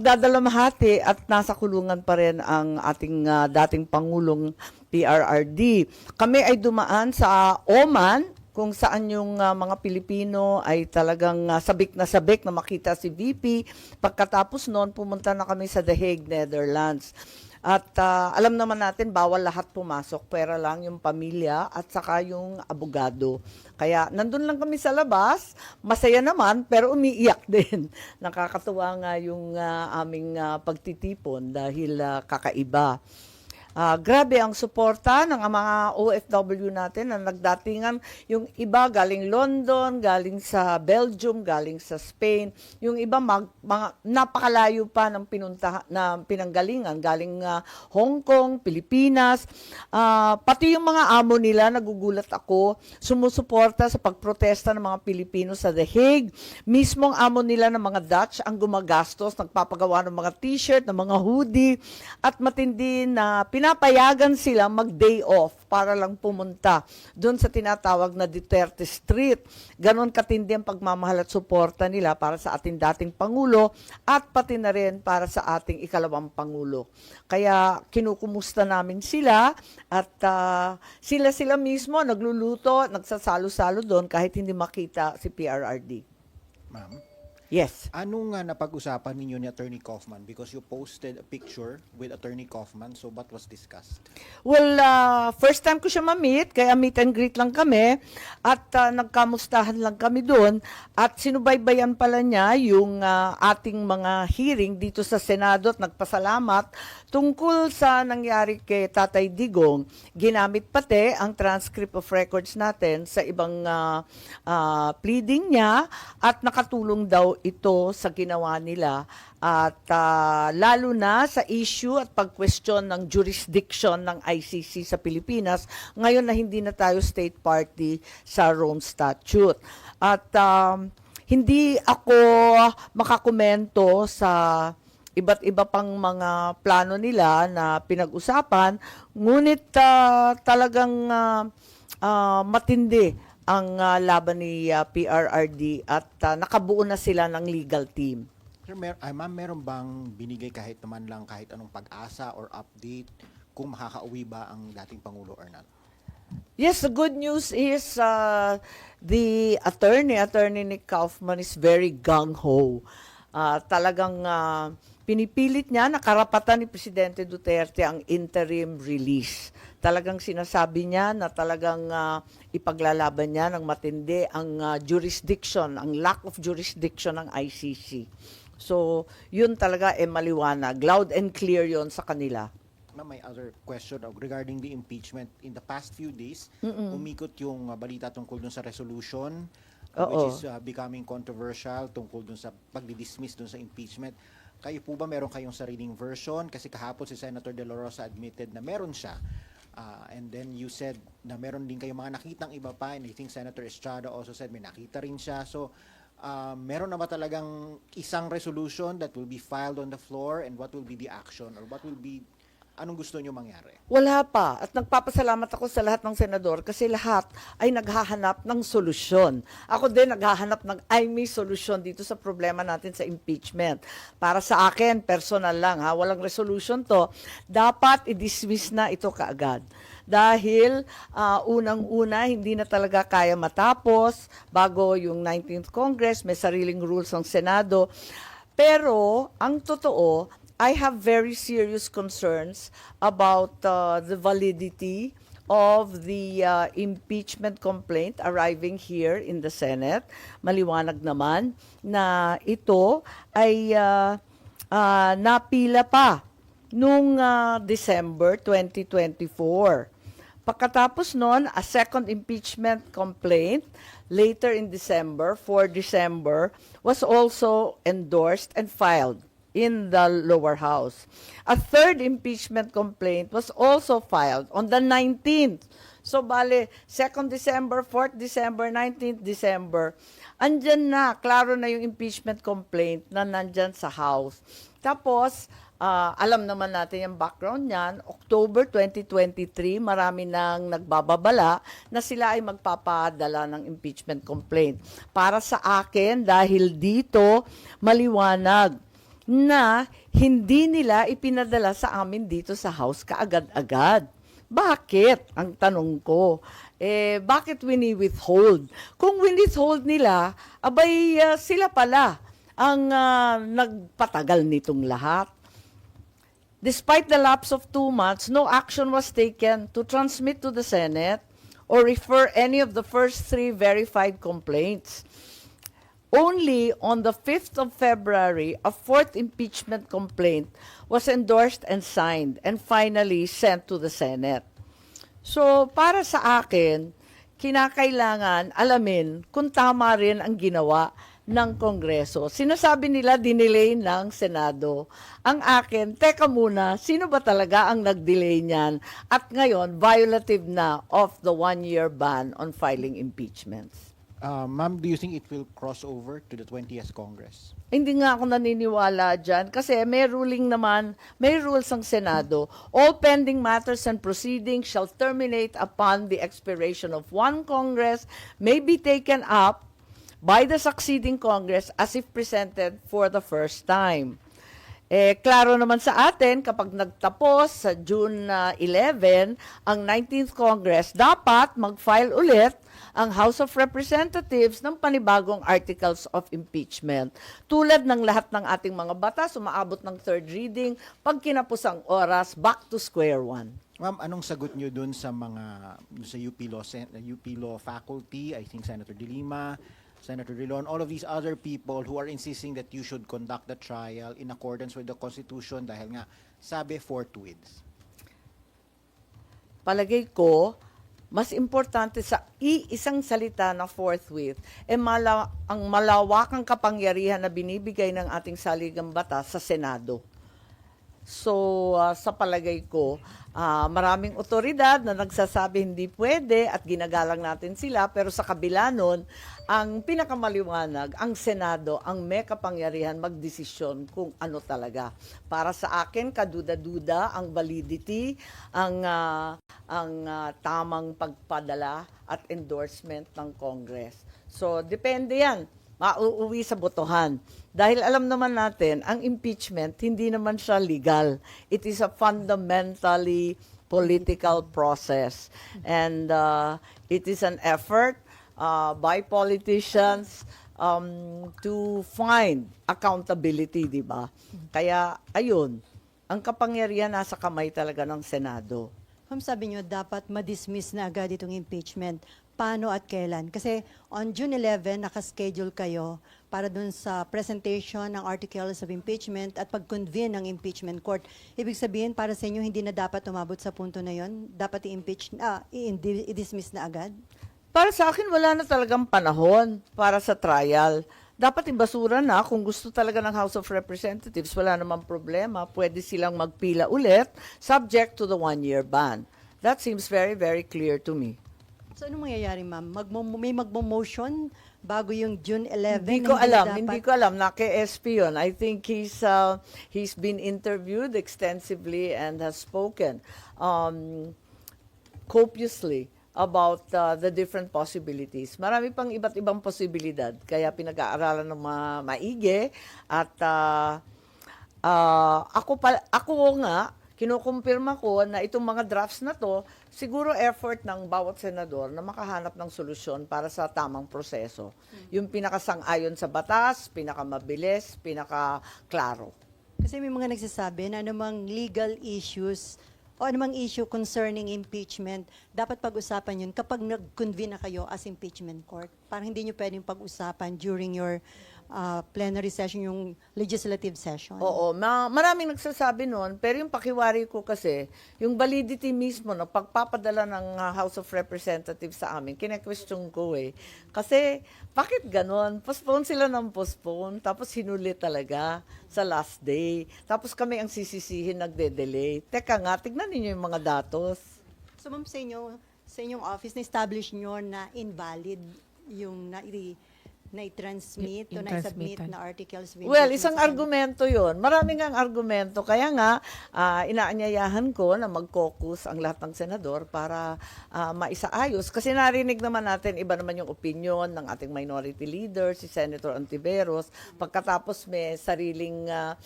Nagdadalamhati at nasa kulungan pa rin ang ating ah, dating Pangulong PRRD. Kami ay dumaan sa Oman kung saan yung ah, mga Pilipino ay talagang ah, sabik na sabik na makita si VP. Pagkatapos noon, pumunta na kami sa The Hague, Netherlands. At ah, alam naman natin, bawal lahat pumasok, pera lang yung pamilya at saka yung abogado. Kaya nandun lang kami sa labas, masaya naman, pero umiiyak din. Nakakatuwa nga yung ah, aming ah, pagtitipon dahil ah, kakaiba. Ah, grabe ang suporta ng mga OFW natin na nagdatingan. Yung iba galing London, galing sa Belgium, galing sa Spain. Yung iba mag, mga napakalayo pa ng pinunta na pinanggalingan, galing ah, Hong Kong, Pilipinas. Ah, pati yung mga amo nila nagugulat ako, sumusuporta sa pagprotesta ng mga Pilipino sa The Hague. Mismong amo nila ng mga Dutch ang gumagastos, nagpapagawa ng mga t-shirt, ng mga hoodie at matindi na pinapayagan sila mag-day off para lang pumunta doon sa tinatawag na Duterte Street. Ganon katindi ang pagmamahal at suporta nila para sa ating dating Pangulo at pati na rin para sa ating ikalawang Pangulo. Kaya kinukumusta namin sila at ah, sila-sila mismo nagluluto, nagsasalo-salo doon kahit hindi makita si PRRD. Ma'am, Yes. anong nga napag-usapan ninyo ni Attorney Kaufman? Because you posted a picture with Attorney Kaufman, so what was discussed? Well, uh, first time ko siya ma-meet, kaya meet and greet lang kami at uh, nagkamustahan lang kami doon at sinubaybayan pala niya yung uh, ating mga hearing dito sa Senado at nagpasalamat tungkol sa nangyari kay Tatay Digong. Ginamit pati ang transcript of records natin sa ibang uh, uh, pleading niya at nakatulong daw ito sa ginawa nila at ah, lalo na sa issue at pag-question ng jurisdiction ng ICC sa Pilipinas ngayon na hindi na tayo state party sa Rome Statute. At um, hindi ako makakomento sa iba't iba pang mga plano nila na pinag-usapan, ngunit ah, talagang ah, ah, matindi ang ah, laban ni ah, PRRD at ah, nakabuo na sila ng legal team. Sir, mer ay, ma'am, meron bang binigay kahit naman lang kahit anong pag-asa or update kung makakauwi ba ang dating Pangulo or not? Yes, the good news is uh, the attorney, attorney Nick Kaufman is very gung-ho. Uh, talagang uh, pinipilit niya na karapatan ni Presidente Duterte ang interim release. Talagang sinasabi niya na talagang uh, ipaglalaban niya ng matindi ang uh, jurisdiction, ang lack of jurisdiction ng ICC. So, yun talaga eh maliwanag. Loud and clear yon sa kanila. Ma'am, may other question uh, regarding the impeachment. In the past few days, umikot yung uh, balita tungkol dun sa resolution, uh, Oo. which is uh, becoming controversial tungkol dun sa pagdi-dismiss dun sa impeachment. Kayo po ba meron kayong sariling version? Kasi kahapon si Senator De La Rosa admitted na meron siya. Uh, and then you said na meron din kayong mga nakitang iba pa and I think Senator Estrada also said may nakita rin siya. So, uh, meron na ba talagang isang resolution that will be filed on the floor and what will be the action or what will be anong gusto nyo mangyari? Wala pa. At nagpapasalamat ako sa lahat ng senador kasi lahat ay naghahanap ng solusyon. Ako din naghahanap ng ay may solusyon dito sa problema natin sa impeachment. Para sa akin, personal lang ha, walang resolution to. Dapat i-dismiss na ito kaagad. Dahil ah, unang-una, hindi na talaga kaya matapos bago yung 19th Congress, may sariling rules ng Senado. Pero ang totoo, I have very serious concerns about uh, the validity of the uh, impeachment complaint arriving here in the Senate. Maliwanag naman na ito ay uh, uh, napila pa nung uh, December 2024. Pagkatapos noon, a second impeachment complaint later in December, 4 December, was also endorsed and filed in the lower house. A third impeachment complaint was also filed on the 19th. So, bale, 2nd December, 4th December, 19th December, andyan na, klaro na yung impeachment complaint na nandyan sa House. Tapos, ah, alam naman natin yung background niyan, October 2023, marami nang nagbababala na sila ay magpapadala ng impeachment complaint. Para sa akin, dahil dito, maliwanag na hindi nila ipinadala sa amin dito sa house kaagad-agad. Bakit? Ang tanong ko. Eh, bakit wini-withhold? Kung wini-withhold nila, abay ah, sila pala ang ah, nagpatagal nitong lahat. Despite the lapse of two months, no action was taken to transmit to the Senate or refer any of the first three verified complaints. Only on the 5th of February, a fourth impeachment complaint was endorsed and signed and finally sent to the Senate. So, para sa akin, kinakailangan alamin kung tama rin ang ginawa ng Kongreso. Sinasabi nila dinelay ng Senado. Ang akin, teka muna, sino ba talaga ang nag-delay niyan? At ngayon, violative na of the one-year ban on filing impeachments. Uh, Ma'am, do you think it will cross over to the 20th Congress? Hindi nga ako naniniwala dyan kasi may ruling naman, may rules ang Senado. All pending matters and proceedings shall terminate upon the expiration of one Congress may be taken up by the succeeding Congress as if presented for the first time. Eh, klaro naman sa atin, kapag nagtapos sa June uh, 11, ang 19th Congress, dapat mag-file ulit ang House of Representatives ng panibagong articles of impeachment. Tulad ng lahat ng ating mga batas, umaabot ng third reading, pag kinapos ang oras, back to square one. Ma'am, anong sagot nyo dun sa mga sa UP Law, UP Law faculty, I think Senator De Lima, Senator Rilon, all of these other people who are insisting that you should conduct the trial in accordance with the Constitution dahil nga sabi forthwith. palagay ko, mas importante sa iisang salita na forthwith, eh mala, ang malawakang kapangyarihan na binibigay ng ating saligang batas sa Senado. So, ah, sa palagay ko, ah, maraming otoridad na nagsasabi hindi pwede at ginagalang natin sila, pero sa kabila nun, ang pinakamaliwanag, ang Senado, ang may kapangyarihan magdesisyon kung ano talaga. Para sa akin, kaduda-duda ang validity, ang, ah, ang ah, tamang pagpadala at endorsement ng Congress. So, depende yan mauuwi sa botohan. Dahil alam naman natin, ang impeachment, hindi naman siya legal. It is a fundamentally political process. And uh, it is an effort uh, by politicians um, to find accountability, di ba? Kaya, ayun, ang kapangyarihan nasa kamay talaga ng Senado. Ma'am, sabi nyo, dapat ma-dismiss na agad itong impeachment. Paano at kailan? Kasi on June 11, nakaschedule kayo para dun sa presentation ng articles of impeachment at pag-convene ng impeachment court. Ibig sabihin, para sa inyo, hindi na dapat umabot sa punto na yon? Dapat i-impeach, ah, i-dismiss na agad? Para sa akin, wala na talagang panahon para sa trial. Dapat ibasura na kung gusto talaga ng House of Representatives, wala namang problema. Pwede silang magpila ulit, subject to the one-year ban. That seems very, very clear to me. So, anong mangyayari, ma'am? Magmo- may magmo-motion bago yung June 11? Hindi ko alam, dapat- hindi ko alam. Naka-SP yun. I think he's, uh, he's been interviewed extensively and has spoken um, copiously about uh, the different possibilities. Marami pang iba't ibang posibilidad. Kaya pinag-aaralan ng ma- maigi. At uh, uh, ako, pa, ako nga, kinukumpirma ko na itong mga drafts na to, siguro effort ng bawat senador na makahanap ng solusyon para sa tamang proseso. Yung pinakasang-ayon sa batas, pinakamabilis, pinakaklaro. Kasi may mga nagsasabi na anumang legal issues o anumang issue concerning impeachment, dapat pag-usapan yun kapag nag-convene na kayo as impeachment court. Parang hindi nyo pwedeng pag-usapan during your uh, plenary session, yung legislative session. Oo, ma- maraming nagsasabi noon, pero yung pakiwari ko kasi, yung validity mismo na pagpapadala ng uh, House of Representatives sa amin, kine-question ko eh. Kasi, bakit ganon? Postpone sila ng postpone, tapos hinuli talaga sa last day. Tapos kami ang sisisihin, nagde-delay. Teka nga, tignan ninyo yung mga datos. So ma'am, sa, inyo, sa inyong office, na-establish nyo na invalid yung na na i-transmit o Yung na i-submit transmitan. na articles of Well, isang argumento yon. Maraming ang argumento. Kaya nga, ah, inaanyayahan ko na mag-caucus ang lahat ng senador para ah, maisaayos. Kasi narinig naman natin, iba naman yung opinion ng ating minority leader, si Senator Antiveros. Pagkatapos may sariling ah,